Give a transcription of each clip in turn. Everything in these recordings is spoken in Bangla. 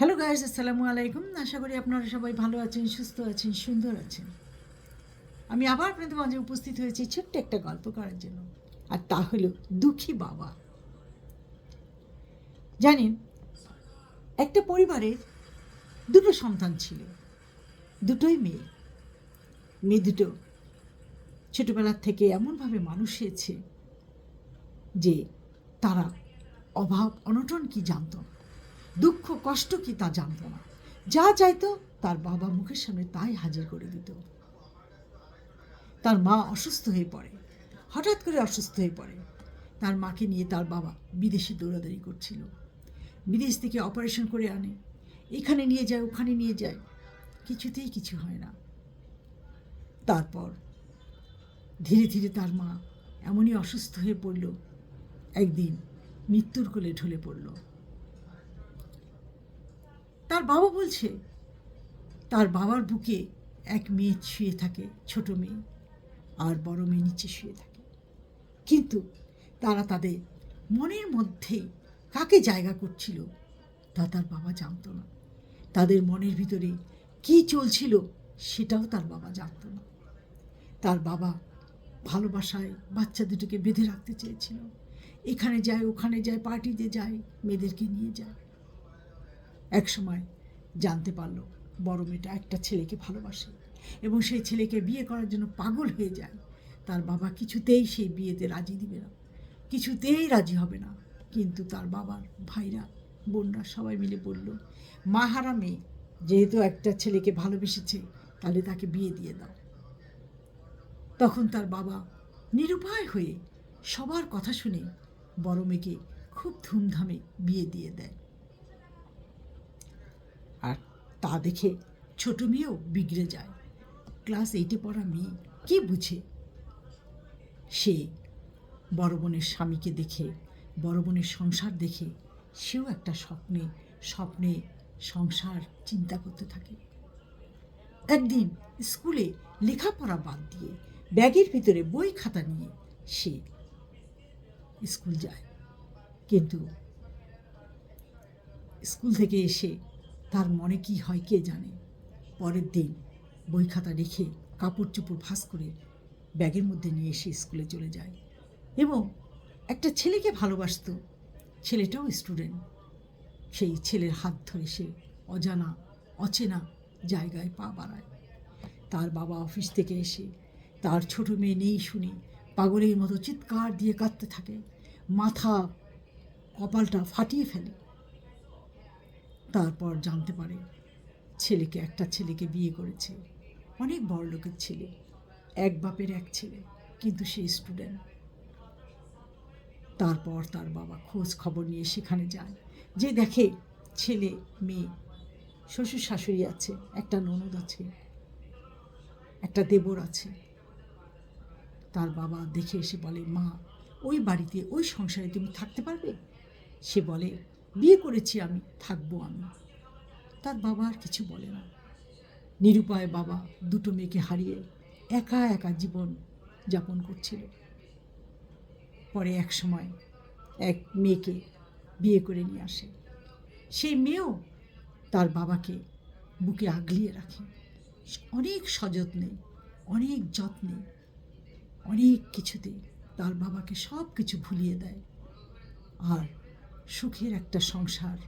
হ্যালো গাইজ আসসালামু আলাইকুম আশা করি আপনারা সবাই ভালো আছেন, সুস্থ আছেন, সুন্দর আছেন। আমি আবার আপনাদের মাঝে উপস্থিত হয়েছি ছোট্ট একটা গল্প করার জন্য। আর তা হলো দুঃখী বাবা। জানেন, একটা পরিবারের দুটো সন্তান ছিল। দুটোই মেয়ে। মেয়ে দুটো ছোটোবেলার থেকে এমনভাবে মানুষ হয়েছে যে তারা অভাব, অনটন কি জানত না। দুঃখ, কষ্ট কি তা জানতো না। যা চাইতো তার বাবা মুখের সামনে তাই হাজির করে দিত। তার মা অসুস্থ হয়ে পড়ে, হঠাৎ করে অসুস্থ হয়ে পড়ে। তার মাকে নিয়ে তার বাবা বিদেশে দৌড়াদৌড়ি করছিল। বিদেশ থেকে অপারেশন করে আনে, এখানে নিয়ে যায়, ওখানে নিয়ে যায়। কিছুতেই কিছু হয় না। তারপর ধীরে ধীরে তার মা এমনই অসুস্থ হয়ে পড়ল। একদিন মৃত্যুর কোলে ঢলে পড়ল। তার বাবা বলছে, তার বাবার বুকে এক মেয়ে শুয়ে থাকে, ছোট মেয়ে, আর বড় মেয়ে নিচে শুয়ে থাকে। কিন্তু তারা তাদের মনের মধ্যেই কাকে জায়গা করছিল তা তার বাবা জানতো না। তাদের মনের ভিতরে কি চলছিল সেটাও তার বাবা জানতো না। তার বাবা ভালোবাসায় বাচ্চা দুটোকে বেঁধে রাখতে চেয়েছিল। এখানে যায়, ওখানে যায়, পার্টিতে যায়, মেয়েদেরকে নিয়ে যায়। এক সময় জানতে পারল বড় মেয়েটা একটা ছেলেকে ভালোবাসে এবং সেই ছেলেকে বিয়ে করার জন্য পাগল হয়ে যায়। তার বাবা কিছুতেই সেই বিয়েতে রাজি দিবে না, কিছুতেই রাজি হবে না। কিন্তু তার বাবার ভাইরা, বোনরা সবাই মিলে বলল, মাহারা মেয়ে, যেহেতু একটা ছেলেকে ভালোবেসেছে, তাহলে তাকে বিয়ে দিয়ে দাও। তখন তার বাবা নিরুপায় হয়ে সবার কথা শুনে বড় মেয়েকে খুব ধুমধামে বিয়ে দিয়ে দেয় আর তা দেখে ছোট মেয়েও বিগড়ে যায়। ক্লাস এইটে পড়া মেয়ে কি বুঝে? সে বড় বোনের স্বামীকে দেখে, বড় বোনের সংসার দেখে সেও একটা স্বপ্নে স্বপ্নে সংসার চিন্তা করতে থাকে। একদিন স্কুলে লেখাপড়া বাদ দিয়ে ব্যাগের ভিতরে বই খাতা নিয়ে সে স্কুল যায়। কিন্তু স্কুল থেকে এসে তার মনে কি হয় কে জানে? পরের দিন বই খাতা রেখে কাপড় চোপড় ভাস করে ব্যাগের মধ্যে নিয়ে এসে স্কুলে চলে যায় এবং একটা ছেলেকে ভালোবাসত। ছেলেটাও স্টুডেন্ট। সেই ছেলের হাত ধরে সে অজানা, অচেনা জায়গায় পা বাড়ায়। তার বাবা অফিস থেকে এসে তার ছোট মেয়ে নেই শুনে পাগলের মতো চিৎকার দিয়ে কাঁদতে থাকে। মাথা কপালটা ফাটিয়ে ফেলে। তারপর জানতে পারে ছেলেকে একটা ছেলেকে বিয়ে করেছে। অনেক বড় লোকের ছেলে, এক বাপের এক ছেলে, কিন্তু সে স্টুডেন্ট তারপর তার বাবা খোঁজ খবর নিয়ে সেখানে যায়, যে দেখে ছেলে, মেয়ে, শ্বশুর শাশুড়ি আছে, একটা ননদ আছে, একটা দেবর আছে। তার বাবা দেখে এসে বলে, মা, ওই বাড়িতে, ওই সংসারে তুমি থাকতে পারবে? সে বলে বিয়ে করেছি আমি, থাকব আমি। তার বাবা আর কিছু বলে না। নিরুপায় বাবা দুটো মেয়েকে হারিয়ে একা একা জীবন যাপন করছিল। পরে এক সময় এক মেয়েকে বিয়ে করে নিয়ে আসে। সেই মেয়েও তার বাবাকে বুকে আগলিয়ে রাখে। অনেক সযত্নে, অনেক যত্নে, অনেক কিছুতে তার বাবাকে সব কিছু ভুলিয়ে দেয়। আর সুখের একটা সংসার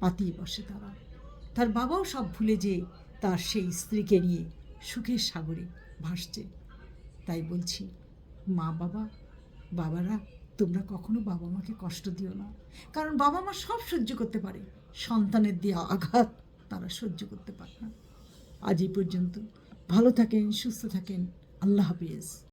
পাতিয়ে বসে তারা। তার বাবাও সব ভুলে যে তার সেই স্ত্রীকে নিয়ে সুখের সাগরে ভাসছে। তাই বলছি, মা বাবা, বাবারা, তোমরা কখনো বাবা মাকে কষ্ট দিও না। কারণ বাবা মা সব সহ্য করতে পারে। সন্তানের দেওয়া আঘাত তারা সহ্য করতে পারে না। আজ এই পর্যন্ত। ভালো থাকেন, সুস্থ থাকেন। আল্লাহ হাফিজ।